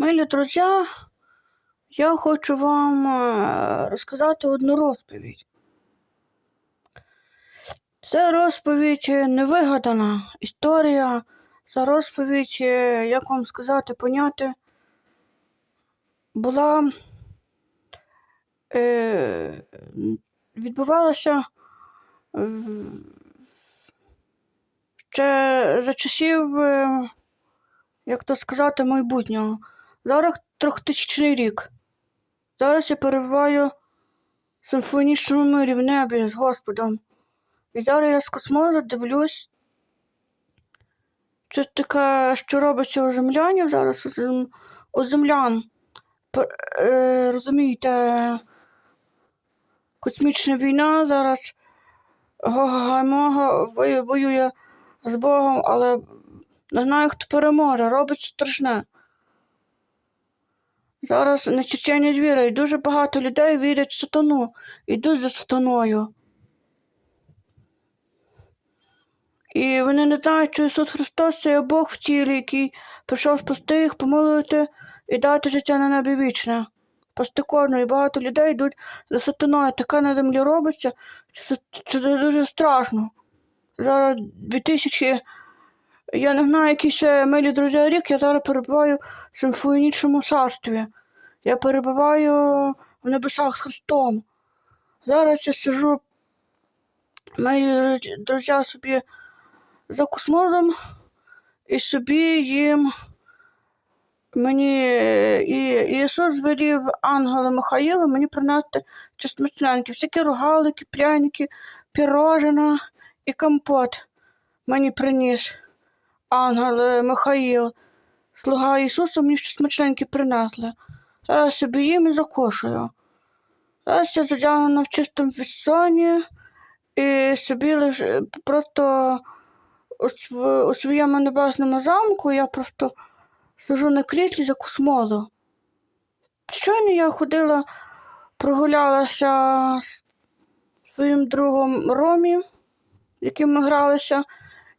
Милі друзі, я хочу вам е, розказати одну розповідь. Це розповідь е, невигадана історія. Це розповідь, е, як вам сказати, поняти, була е, відбувалася ще за часів, е, як то сказати, майбутнього. Зараз трьохтисячний рік. Зараз я перебуваю в симфонічному мирі в небі з Господом. І зараз я з космозу дивлюсь. Щось таке, що робиться у землянів зараз у, зем... у землян. Е, розумієте, космічна війна зараз воює, воює з Богом, але не знаю, хто переможе, робить страшне. Зараз нечечення звіра, і дуже багато людей вірять в сатану, йдуть за сатаною. І вони не знають, що Ісус Христос це є Бог в тілі, який прийшов спасти їх, помилувати і дати життя на небі вічне. Спасти кожного. І багато людей йдуть за сатаною. Таке на землі робиться, що це дуже страшно. Зараз 2000, я не знаю, який ще милі друзі рік, я зараз перебуваю в симфонічному царстві. Я перебуваю в небесах з Христом. Зараз я сижу, мої друзі собі за космозом і собі їм мені і Ісус звелів ангела Михаїла мені принести чесночненькі, всякі рогалики, пряники, пірожина і компот мені приніс ангел Михаїл. Слуга Ісуса мені щось смачненьке принесли. Зараз собі їм і закошую. Зараз я задягнена в чистому відсоні і собі лиш просто у, у своєму небесному замку я просто сижу на кріслі за космозу. Щойно я ходила, прогулялася з своїм другом Ромі, з яким ми гралися,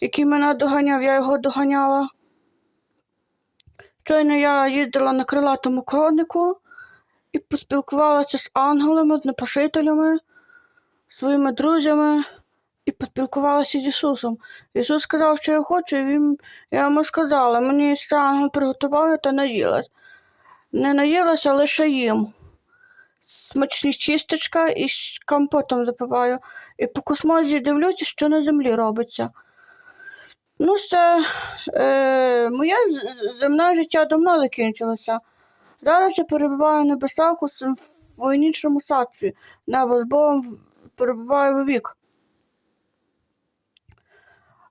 який мене доганяв, я його доганяла. Щойно я їздила на крилатому конику і поспілкувалася з ангелами, з непошителями, своїми друзями і поспілкувалася з Ісусом. Ісус сказав, що я хочу, і він, я йому сказала, мені цей ангел приготував, та наїлась. Не наїлася, лише їм. Смачні чисточка і компотом запиваю. І по космозі дивлюся, що на землі робиться. Ну, це е, моє земне життя давно закінчилося. Зараз я перебуваю на небесах у симфонічному садстві. Небо з Богом перебуваю вік.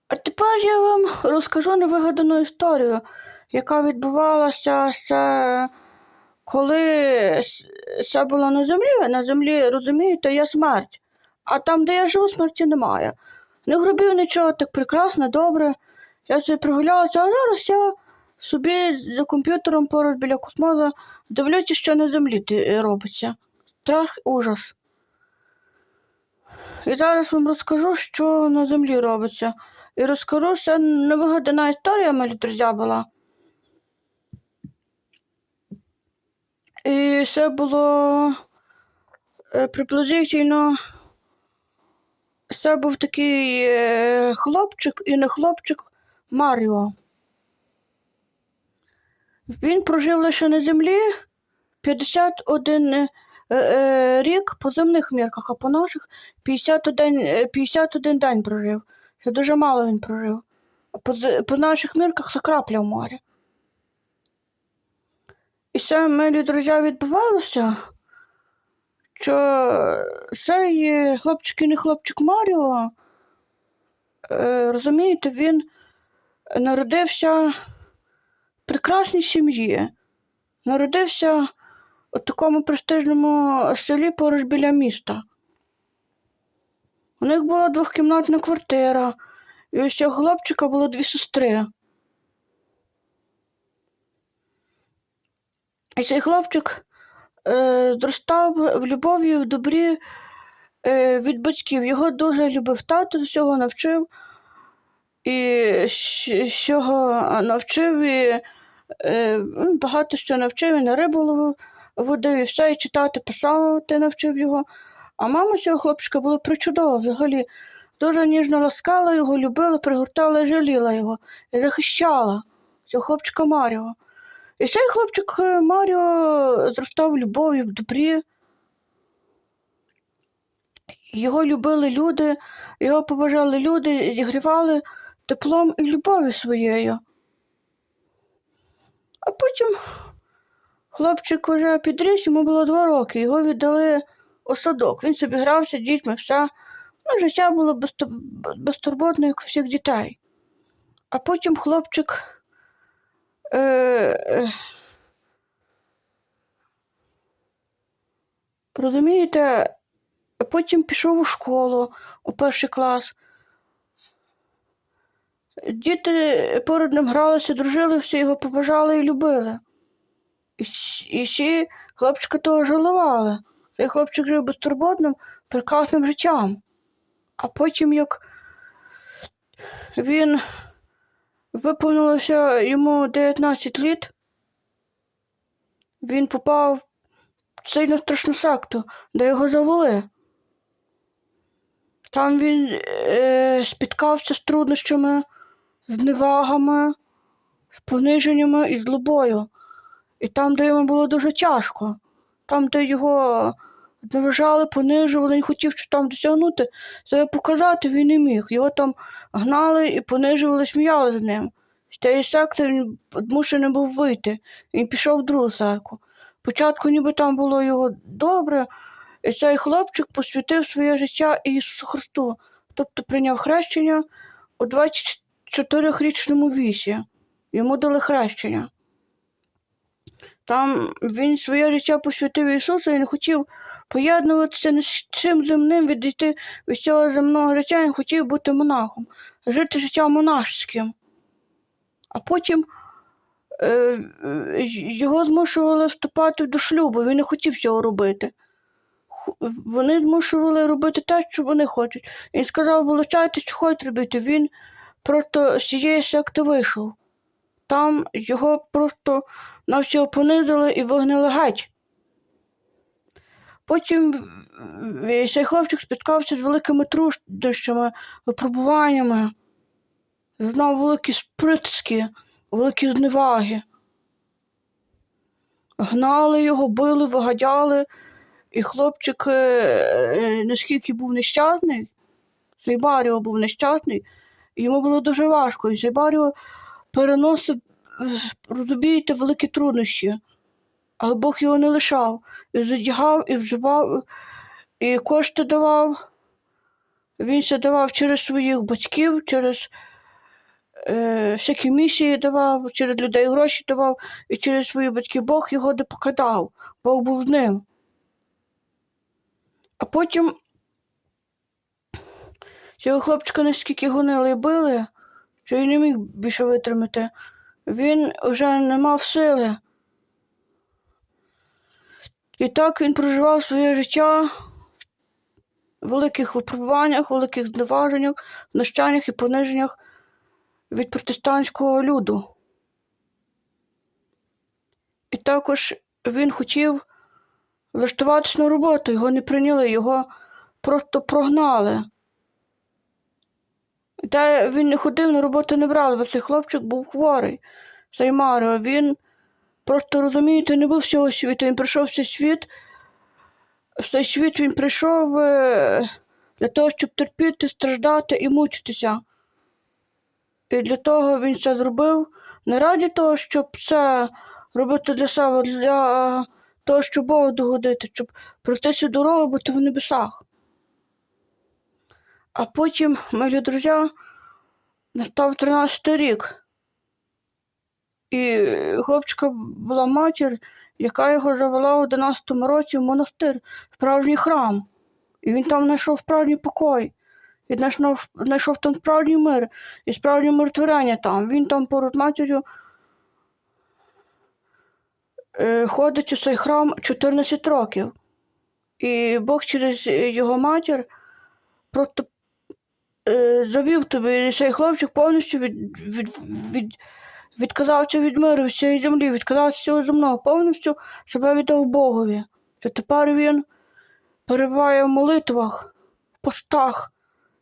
А тепер я вам розкажу невигадану історію, яка відбувалася ще коли ще було на землі. На землі, розумієте, є смерть. А там, де я живу, смерті немає. Не гробів нічого, так прекрасно, добре. Я собі прогулялася, а зараз я собі за комп'ютером поруч біля космоза дивлюся, що на землі робиться. Страх, ужас. І зараз вам розкажу, що на землі робиться. І розкажу, це невигадана історія, мої друзі, була. І це було е, приблизительно. Це був такий е, хлопчик і не хлопчик Маріо. Він прожив лише на землі 51 е, е, рік по земних мірках, а по наших 51, е, 51 день прожив. Це дуже мало він прожив. По, по наших мірках це крапля в морі. І це, милі друзі, відбувалося, що цей хлопчик і не хлопчик Маріо, е, розумієте, він народився в прекрасній сім'ї. Народився у такому престижному селі поруч біля міста. У них була двохкімнатна квартира, і у цього хлопчика було дві сестри. І цей хлопчик е, зростав в любові, в добрі е, від батьків. Його дуже любив тато, з усього навчив. І з навчив і Е, багато що навчив, і на рибу водив і все, і читати, писати навчив його. А мама цього хлопчика була причудова взагалі. Дуже ніжно ласкала його, любила, пригортала і жаліла його, і захищала цього хлопчика Маріо. І цей хлопчик е, Маріо зростав в любові, в добрі. Його любили люди, його поважали люди, зігрівали теплом і любов'ю своєю. А потім хлопчик уже підріс, йому було два роки, його віддали у садок. Він собі грався дітьми, все. Ну, життя було безту- безтурботне, як у всіх дітей. А потім хлопчик. Е, е, розумієте, потім пішов у школу у перший клас. Діти поряд ним гралися, дружили, всі його поважали і любили. І, і всі хлопчика того жалували. Цей хлопчик жив безтурботним, прекрасним життям. А потім, як він виповнилося йому 19 літ, він попав в сильно страшну секту, де його завели. Там він е, спіткався з труднощами, з невагами, з пониженнями і злобою. І там, де йому було дуже тяжко, там, де його зневажали, понижували, він хотів що там досягнути, себе показати він не міг. Його там гнали і понижували, сміяли з ним. З тієї секти він змушений був вийти. Він пішов в другу церкву. Спочатку ніби там було його добре, і цей хлопчик посвятив своє життя Ісусу Христу, тобто прийняв хрещення у 24-річному віці. Йому дали хрещення. Там він своє життя посвятив Ісусу і не хотів поєднуватися з чим земним, відійти від цього земного життя, він хотів бути монахом, жити життям монашським. А потім е, е, його змушували вступати до шлюбу, він не хотів цього робити. Вони змушували робити те, що вони хочуть. Він сказав, вилучайте, що хочуть робити. Він просто з цієї секти вийшов. Там його просто на всього понизили і вигнали геть. Потім е, цей хлопчик спіткався з великими труднощами, випробуваннями, знав великі спритки, великі зневаги. Гнали його, били, вигадяли, і хлопчик, е, е, наскільки був нещасний, цей Баріо був нещасний, йому було дуже важко. І цей Баріо переносив, е, розумієте, великі труднощі. Але Бог його не лишав. І задягав, і вживав, і кошти давав. Він це давав через своїх батьків, через е, всякі місії давав, через людей гроші давав, і через своїх батьків Бог його не покидав. Бог був з ним. А потім цього хлопчика наскільки гонили і били, що він не міг більше витримати. Він вже не мав сили. І так він проживав своє життя в великих випробуваннях, великих зневаженнях, знущаннях і пониженнях від протестантського люду. І також він хотів влаштуватися на роботу, його не прийняли, його просто прогнали. Та він не ходив на роботу не брали, бо цей хлопчик був хворий. Цей Маріо, він просто розумієте, не був всього світу. Він прийшов в цей світ. В цей світ він прийшов е, для того, щоб терпіти, страждати і мучитися. І для того він це зробив не раді того, щоб це робити для себе, для того, щоб Богу догодити, щоб пройти дорогу, бути в небесах. А потім, мої друзі, настав 13-й рік. І хлопчика була матір, яка його завела у 11-му році в монастир, справжній храм. І він там знайшов справжній покой. Він знайшов, знайшов там справжній мир і справжнє миротворення там. Він там поруч матір'ю е, ходить у цей храм 14 років. І Бог через його матір просто е, завів тобі і цей хлопчик повністю від, від, від, відказався від миру всієї землі, відказався всього земного, повністю себе віддав Богові. Що тепер він перебуває в молитвах, в постах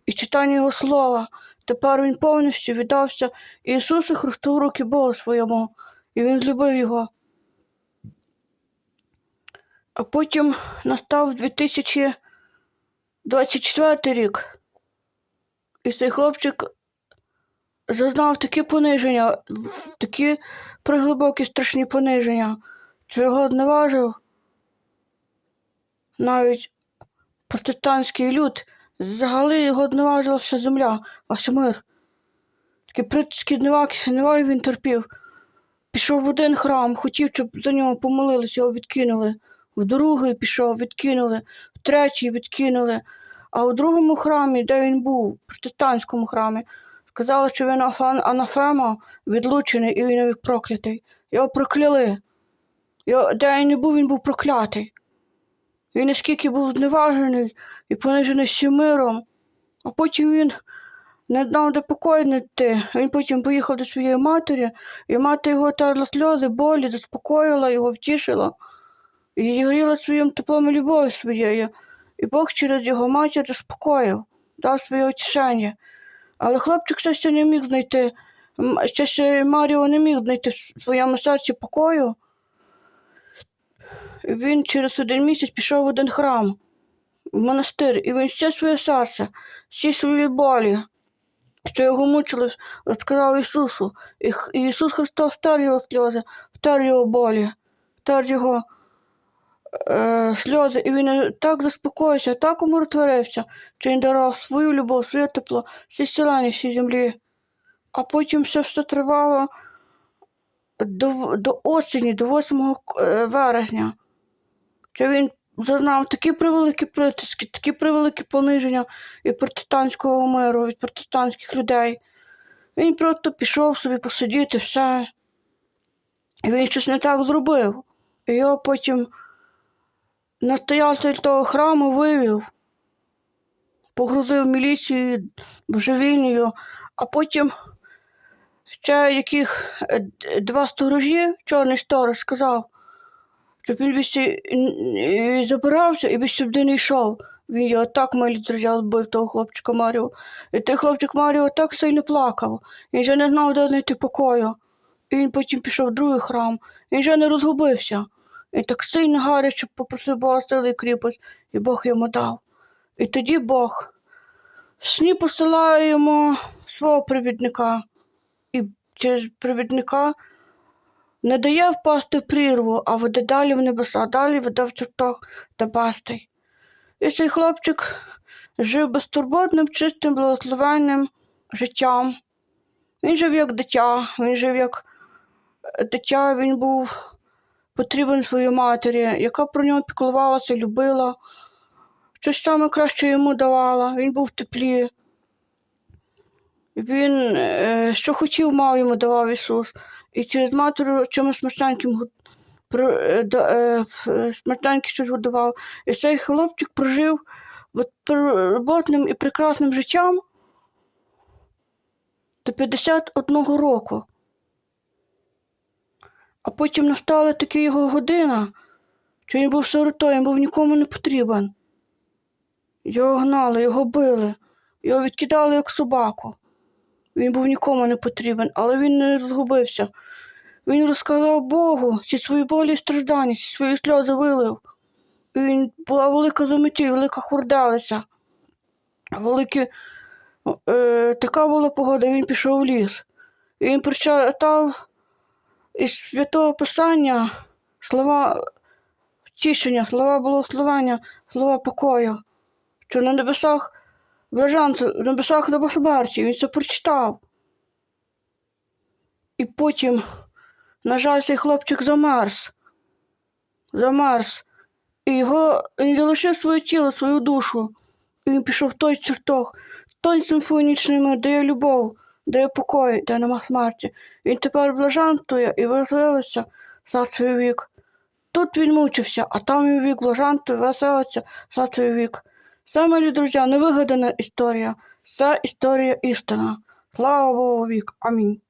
і читанні Його слова. Тепер він повністю віддався Ісусу Христу в руки Богу своєму, і він злюбив його. А потім настав 2024 рік, і цей хлопчик зазнав такі пониження, такі приглибокі страшні пониження, що його зневажив навіть протестантський люд, взагалі його зневажила вся земля, весь мир. Такі притиски зневаги він терпів. Пішов в один храм, хотів, щоб за нього помолилися, його відкинули. В другий пішов, відкинули, в третій відкинули. А у другому храмі, де він був, в протестантському храмі, сказали, що він анафема, відлучений і він навік проклятий. Його прокляли. Його, де він не був, він був проклятий. Він наскільки був зневажений і понижений всім миром, а потім він не де покой знайти. Він потім поїхав до своєї матері, і мати його терла сльози, болі, заспокоїла його, втішила і горіла своїм теплом і любов'ю своєю. І Бог через його матір заспокоїв, дав своє утішення. Але хлопчик ще ще не міг знайти, ще ще Маріо не міг знайти в своєму серці покою. Він через один місяць пішов в один храм, в монастир, і він все своє серце, всі свої болі, що його мучили, розказав Ісусу. І Ісус Христос втер його сльози, втер його болі, втер його е, сльози, і він так заспокоївся, так умиротворився, що він дарував свою любов, своє тепло, всі сілання всій землі. А потім все все тривало до, до осені, до 8 е, вересня. Що він зазнав такі превеликі притиски, такі превеликі пониження від протестантського миру, від протестантських людей. Він просто пішов собі посидіти, все. І він щось не так зробив. І його потім настоятель того храму вивів, погрузив міліцію божевільною, а потім ще яких е, два сторожі, чорний сторож, сказав, щоб він вісі забирався і більше сюди не йшов. Він його так милі держав, бив того хлопчика Маріо. І той хлопчик Маріо так сильно плакав. Він вже не знав, де знайти покою. І він потім пішов в другий храм. Він вже не розгубився. І так сильно гаряче попросив Бога сили і кріпость, і Бог йому дав. І тоді Бог в сні посилає йому свого привідника. І через привідника не дає впасти в прірву, а веде далі в небеса, далі веде в чертог та бастий. І цей хлопчик жив безтурботним, чистим, благословенним життям. Він жив як дитя, він жив як дитя, він був потрібен своїй матері, яка про нього піклувалася, любила, щось саме краще йому давала, він був в теплі. Він е, що хотів, мав йому давав Ісус. І через матері чимось смачненьким е, е, смачненьке щось годував. І цей хлопчик прожив роботним і прекрасним життям до 51 року. А потім настала така його година, що він був сиротою, він був нікому не потрібен. Його гнали, його били, його відкидали як собаку. Він був нікому не потрібен, але він не розгубився. Він розказав Богу ці свої болі і страждання, ці свої сльози вилив. І він була велика заметіль, велика хурделиця. Великі, е, така була погода, він пішов в ліс. І він прочитав із святого Писання слова втішення, слова благословення, слова покою, що на небесах блаженство, на небесах нема смерті, він це прочитав. І потім, на жаль, цей хлопчик замерз. Замерз. І його він залишив своє тіло, свою душу. І він пішов в той чертог, той симфонічний мир, де є любов, де є покой, де нема смерті. Він тепер блажантує і веселиться за свій вік. Тут він мучився, а там він вік блажантує веселиться за свій вік. Це, мої друзі, невигадана історія, це історія істина. Слава Богу вік. Амінь.